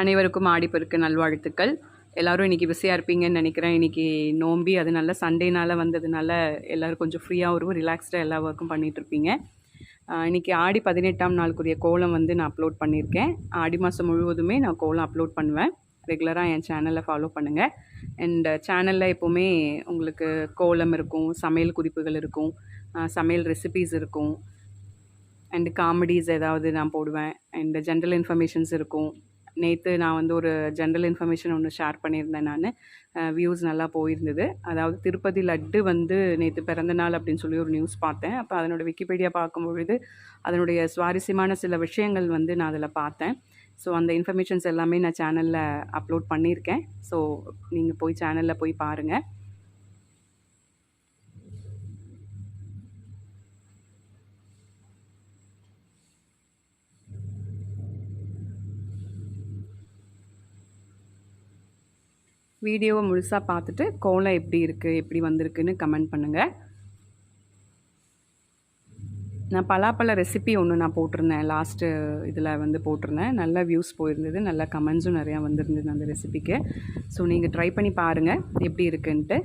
அனைவருக்கும் ஆடிப்பெருக்கு நல்வாழ்த்துக்கள். எல்லோரும் இன்றைக்கி பிஸியாக இருப்பீங்கன்னு நினைக்கிறேன். இன்றைக்கி நோம்பி அதனால சண்டேனால் வந்ததுனால எல்லோரும் கொஞ்சம் ஃப்ரீயாகவும் ரிலாக்ஸ்டாக எல்லா ஒர்க்கும் பண்ணிகிட்ருப்பீங்க இன்றைக்கி ஆடி பதினெட்டாம் நாளுக்குரிய கோலம் வந்து நான் அப்லோட் பண்ணியிருக்கேன் ஆடி மாதம் முழுவதுமே நான் கோலம் அப்லோட் பண்ணுவேன். ரெகுலராக என் சேனலை ஃபாலோ பண்ணுங்கள் அண்ட் சேனலில் எப்போவுமே உங்களுக்கு கோலம் இருக்கும் சமையல் குறிப்புகள் இருக்கும் சமையல் ரெசிபீஸ் இருக்கும். அண்டு காமெடிஸ் ஏதாவது நான் போடுவேன். அண்டு ஜென்ரல் இன்ஃபர்மேஷன்ஸ் இருக்கும். நேற்று நான் வந்து ஒரு ஜென்ரல் இன்ஃபர்மேஷன் ஒன்று ஷேர் பண்ணியிருந்தேன் நான். வியூஸ் நல்லா போயிருந்தது. அதாவது திருப்பதி லட்டு வந்து நேற்று பிறந்த நாள் அப்படின்னு சொல்லி ஒரு நியூஸ் பார்த்தேன். அப்போ அதனோட விக்கிபீடியா பார்க்கும்பொழுது அதனுடைய சுவாரஸ்யமான சில விஷயங்கள் வந்து நான் அதில் பார்த்தேன். ஸோ அந்த இன்ஃபர்மேஷன்ஸ் எல்லாமே நான் சேனலில் அப்லோட் பண்ணியிருக்கேன். ஸோ நீங்கள் போய் சேனலில் போய் பாருங்கள் வீடியோவை முழுசாக பார்த்துட்டு கோலம் எப்படி இருக்குது எப்படி வந்திருக்குன்னு கமெண்ட் பண்ணுங்கள் நான் பலாப்பழ ரெசிபி ஒன்று நான் போட்டிருந்தேன். லாஸ்ட்டு இதில் வந்து போட்டிருந்தேன். நல்ல வியூஸ் போயிருந்தது. நல்ல கமெண்ட்ஸும் நிறையா வந்திருந்தது அந்த ரெசிபிக்கு ஸோ நீங்கள் ட்ரை பண்ணி பாருங்கள் எப்படி இருக்குன்ட்டு.